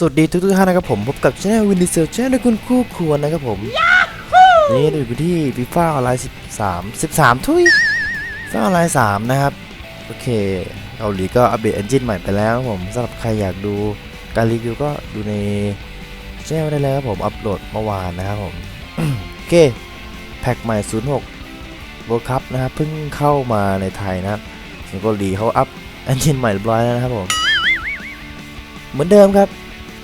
สวัสดีทุกทุกๆท่านนะครับผมพบกับช anel วินดิเซลช anel คุณคู่ควรนะครับผมนี่เราอยู่ที่ฟีฟ่าออนไลน์13 13 ทุยฟีฟ่าออนไลน์3นะครับ โอเคเกาหลีก็อัปเดต engine ใหม่ไปแล้วครับผมสำหรับใครอยากดูการรีวิวก็ดูในช anel ได้เลยครับผมอัปโหลดเมื่อวานนะครับผมโอเคแพ็กใหม่ 06 World Cup นะครับเพิ่งเข้ามาในไทยนะครับส่วนเกาหลีเขาอัพ engine ใหม่เรียบร้อยแล้วนะครับผมเหมือนเดิมครับ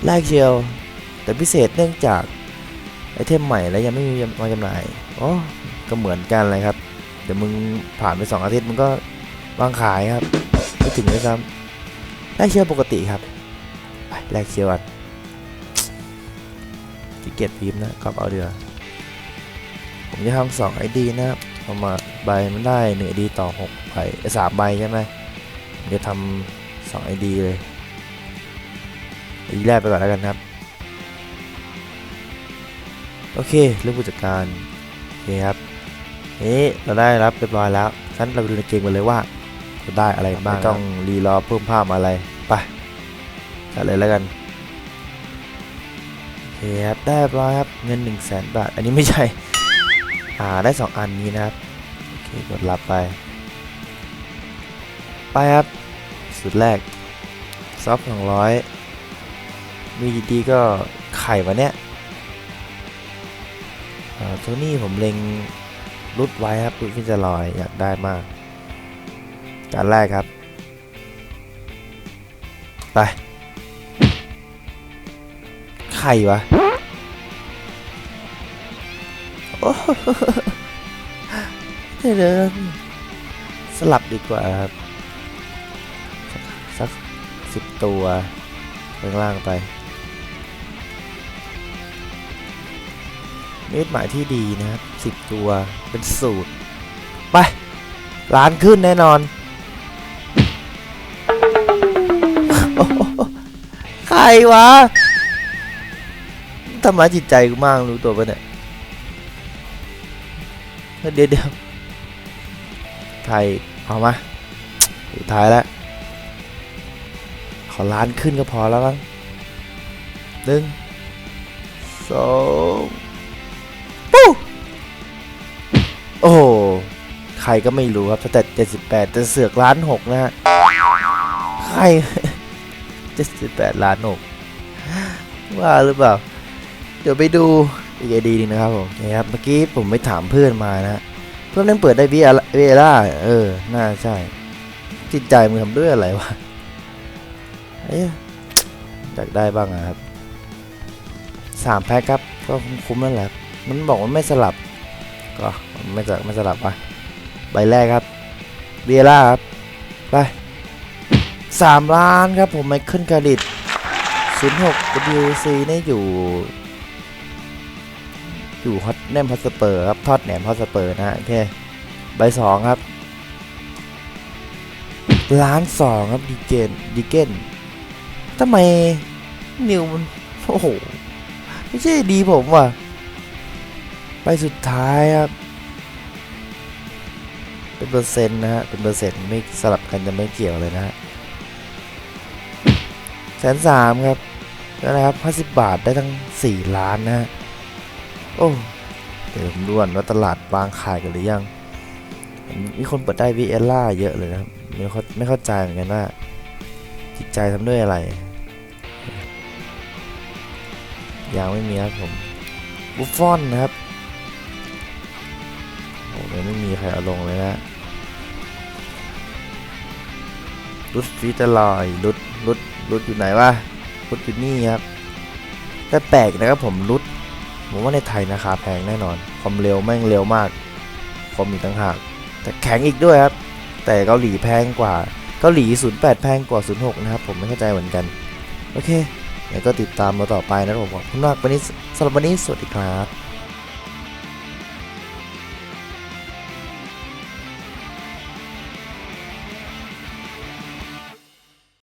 แลกเชียว แต่พิเศษเนื่องจากไอเทมใหม่แล้วยังไม่มีมาจำหน่ายอ๋อก็เหมือนกันเลยครับ เดี๋ยวมึงผ่านไป 2 อาทิตย์มึงก็วางขายครับไม่ถึงด้วยซ้ำแลกเชียวปกติครับไปแลกเชียวกันติเกตพิมพ์นะกอบเอาเดือผมจะทำสองไอดีนะครับเอามาใบมันได้หนึ่งไอดีต่อหกใบสามใบใช่ไหมผมจะทำสองไอดีเลย อีแรกไปก่อนแล้วกันครับ โอเคเรื่องผู้จัดการโอเคครับนี่เราได้รับเรียบร้อยแล้วงั้นเราไปดูในเกมกันเลยว่าจะได้อะไรบ้างไม่ต้องรีรอเพิ่มภาพอะไรไปจัดเลยแล้วกันโอเคครับได้เรียบร้อยครับเงิน1 0 0 0 0แสนบาท อันนี้ไม่ใช่อ่าได้ 2 อันนี้นะครับโอเคกดรับไป ไปครับสุดแรกซอฟสองร้อย มีดีก็ไข่วะเนี่ยโทนี่ผมเล็งรุดไว้ครับรุดฟินจะลอยอยากได้มากจานแรกครับ ไป ไข่วะโอ้โหเดี๋ยวๆสลับดีกว่าครับ สักสิบตัวข้างล่างไป มีดหมายที่ดีนะครับสิบตัวเป็นสูตร ไปล้านขึ้นแน่นอนอใครวะทำร้ายจิตใจกูมากรู้ตัวปะเนี่ยเดี๋ยวเดี๋ยวไทยเอามาสุดท้ายแล้วขอล้านขึ้นก็พอแล้วมั้งหนึ่งสอง รก็ไม่รู้ครับแต่เจ็ดสิบแปดจะเสือกล้านหกนะฮะ ใครเจ็ดสิบแปดล้านหกว่าหรือเปล่า เดี๋ยวไปดูอีกไอดีนึงนะครับผมนี่ครับ เมื่อกี้ผมไปถามเพื่อนมานะเพื่อนนั่งเปิดได้วีเวล่าเออ น่าใช่ จิตใจมึงทำด้วยอะไรวะเอ๊ะอยากได้บ้างอะครับสามแพ็คครับ ก็คุ้มนั่นแหละ มันบอกว่าไม่สลับ ก็ไม่จะไม่สลับปะ ใบแรกครับเบียร่าครับ ไปสามล้านครับผมไมเคิลการิดศูนย์หก WC นี่อยู่ อยู่ฮอตแนมฮอตสเปอร์ครับ ทอดแหนมฮอตสเปอร์นะฮะโอเค ใบสองครับ ล้านสองครับดีเกนดีเกนทำไม นิวมัน โอ้โห ไม่ใช่ดีผมว่ะ ไปสุดท้ายครับ เป็นเปอร์เซ็นต์นะฮะเป็นเปอร์เซ็นต์ไม่สลับกันจะไม่เกี่ยวเลยนะฮะแสนสามครับแล้วนะครับห้าสิบบาทได้ทั้งสี่ล้านนะฮะโอ้เดี๋ยวผมดูก่อนว่าตลาดวางขายกันหรือยัง มีคนเปิดได้วีเอล่าเยอะเลยนะครับไม่เข้าไม่เข้าใจเหมือนกันว่าจิตใจทำด้วยอะไรยังไม่มีครับผมบุฟฟอนนะครับโอ้ยไม่มีใครเอาลงเลยนะ รุดฟีตลอยรุดรุดรุดอยู่ไหนวะรุดอยู่นี่ครับแต่แปลกนะครับผมรุดผมว่าในไทยราคาแพงแน่นอน ความเร็วแม่งเร็วมาก ความมีต่างหาก แต่แข็งอีกด้วยครับ แต่เกาหลีแพงกว่า เกาหลี 08 แพงกว่า 06 นะครับ ผมไม่เข้าใจเหมือนกัน โอเคแล้วก็ติดตามมาต่อไปนะครับผมขอบคุณมากวันนี้สำหรับวันนี้สวัสดีครับ